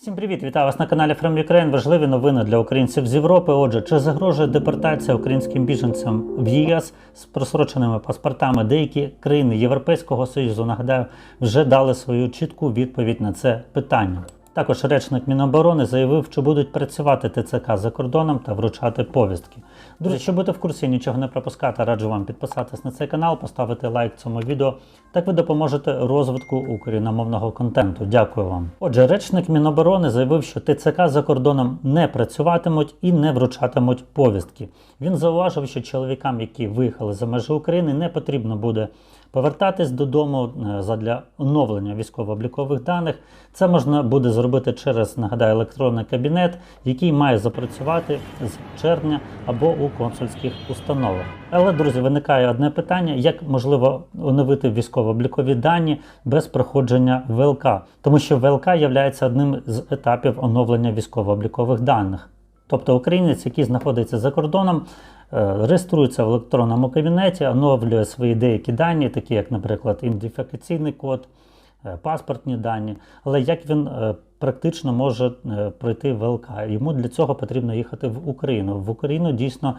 Всім привіт! Вітаю вас на каналі From Ukraine. Важливі новини для українців з Європи. Отже, чи загрожує депортація українським біженцям в ЄС з просроченими паспортами? Деякі країни Європейського Союзу, нагадаю, вже дали свою чітку відповідь на це питання. Також речник Міноборони заявив, що будуть працювати ТЦК за кордоном та вручати повістки. Друзі, щоб бути в курсі, нічого не пропускати, раджу вам підписатись на цей канал, поставити лайк цьому відео. Так ви допоможете розвитку україномовного контенту. Дякую вам. Отже, речник Міноборони заявив, що ТЦК за кордоном не працюватимуть і не вручатимуть повістки. Він зауважив, що чоловікам, які виїхали за межі України, не потрібно буде повертатись додому е, задля оновлення військово-облікових даних. Це можна буде зробити через нагадаю електронний кабінет, який має запрацювати з червня або у консульських установах. Але друзі, виникає одне питання: як можливо оновити військово-облікові дані без проходження ВЛК, тому що ВЛК є одним з етапів оновлення військово-облікових даних. Тобто українець, який знаходиться за кордоном, е, реєструється в електронному кабінеті, оновлює свої деякі дані, такі як, наприклад, ідентифікаційний код, паспортні дані. Але як він е, практично може е, пройти ВЛК? Йому для цього потрібно їхати в Україну. В Україну дійсно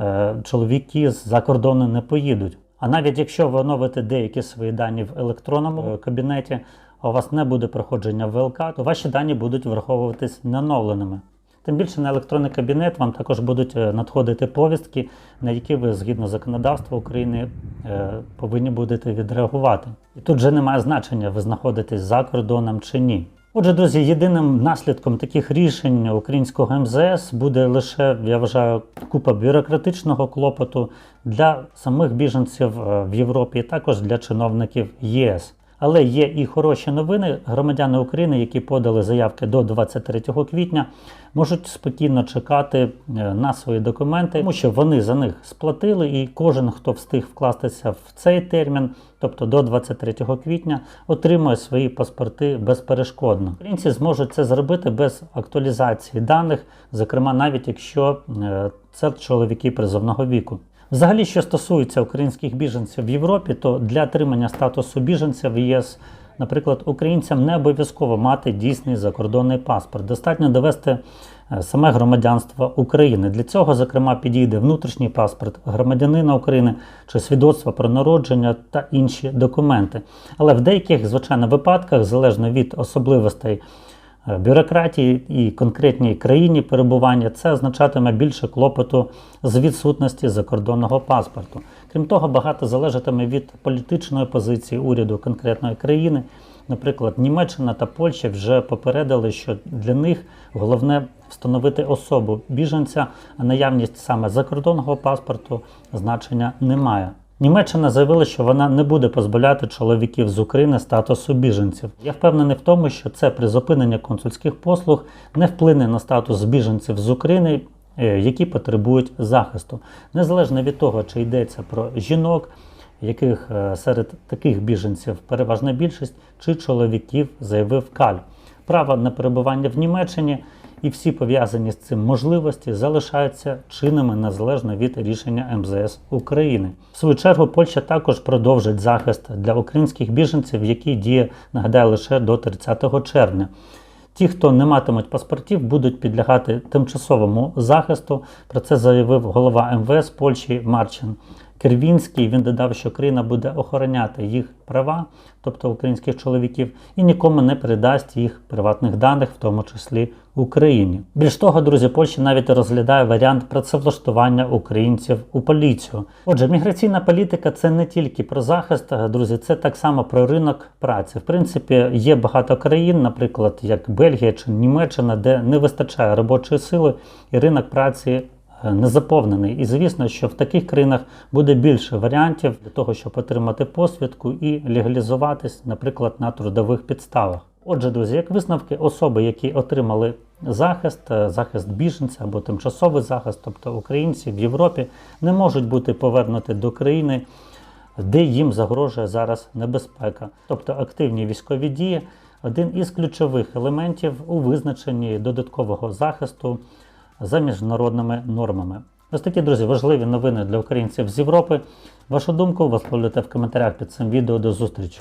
е, чоловіки з-за кордону не поїдуть. А навіть якщо ви оновите деякі свої дані в електронному е, кабінеті, а у вас не буде проходження ВЛК, то ваші дані будуть враховуватись неоновленими. Тим більше на електронний кабінет вам також будуть е, надходити повістки, на які ви згідно законодавства України е, повинні будете відреагувати. І тут вже немає значення, ви знаходитесь за кордоном чи ні. Отже, друзі, єдиним наслідком таких рішень українського МЗС буде лише, я вважаю, купа бюрократичного клопоту для самих біженців е, в Європі, і також для чиновників ЄС. Але є і хороші новини. Громадяни України, які подали заявки до 23 квітня, можуть спокійно чекати е, на свої документи, тому що вони за них сплатили, і кожен, хто встиг вкластися в цей термін, тобто до 23 квітня, отримує свої паспорти безперешкодно. Українці зможуть це зробити без актуалізації даних, зокрема, навіть якщо е, це чоловіки призовного віку. Взагалі, що стосується українських біженців в Європі, то для отримання статусу біженця в ЄС, наприклад, українцям не обов'язково мати дійсний закордонний паспорт. Достатньо довести е, саме громадянство України. Для цього, зокрема, підійде внутрішній паспорт громадянина України чи свідоцтво про народження та інші документи. Але в деяких, звичайно, випадках, залежно від особливостей бюрократії і конкретній країні перебування, це означатиме більше клопоту з відсутності закордонного паспорту. Крім того, багато залежатиме від політичної позиції уряду конкретної країни. Наприклад, Німеччина та Польща вже попередили, що для них головне встановити особу біженця, а наявність саме закордонного паспорту значення не має. Німеччина заявила, що вона не буде позбавляти чоловіків з України статусу біженців. Я впевнений в тому, що це призупинення консульських послуг не вплине на статус біженців з України, е, які потребують захисту, незалежно від того, чи йдеться про жінок, яких е, серед таких біженців переважна більшість, чи чоловіків заявив Каль. Право на перебування в Німеччині і всі пов'язані з цим можливості залишаються чинними незалежно від рішення МЗС України. В свою чергу Польща також продовжить захист для українських біженців, який діє, нагадаю, лише до 30 червня. Ті, хто не матимуть паспортів, будуть підлягати тимчасовому захисту. Про це заявив голова МВС Польщі Марчин Кервінський. Він додав, що країна буде охороняти їх права, тобто українських чоловіків, і нікому не передасть їх приватних даних, в тому числі Україні. Більш того, друзі, Польща навіть розглядає варіант працевлаштування українців у поліцію. Отже, міграційна політика це не тільки про захист, друзі, це так само про ринок праці. В принципі, є багато країн, наприклад, як Бельгія чи Німеччина, де не вистачає робочої сили, і ринок праці е, не заповнений. І звісно, що в таких країнах буде більше варіантів для того, щоб отримати посвідку і легалізуватись, наприклад, на трудових підставах. Отже, друзі, як висновки особи, які отримали захист, е, захист біженця або тимчасовий захист, тобто українці в Європі, не можуть бути повернуті до країни, де їм загрожує зараз небезпека, тобто активні військові дії. Один із ключових елементів у визначенні додаткового захисту за міжнародними нормами. Ось такі, друзі, важливі новини для українців з Європи. Вашу думку висловлюйте в коментарях під цим відео. До зустрічі!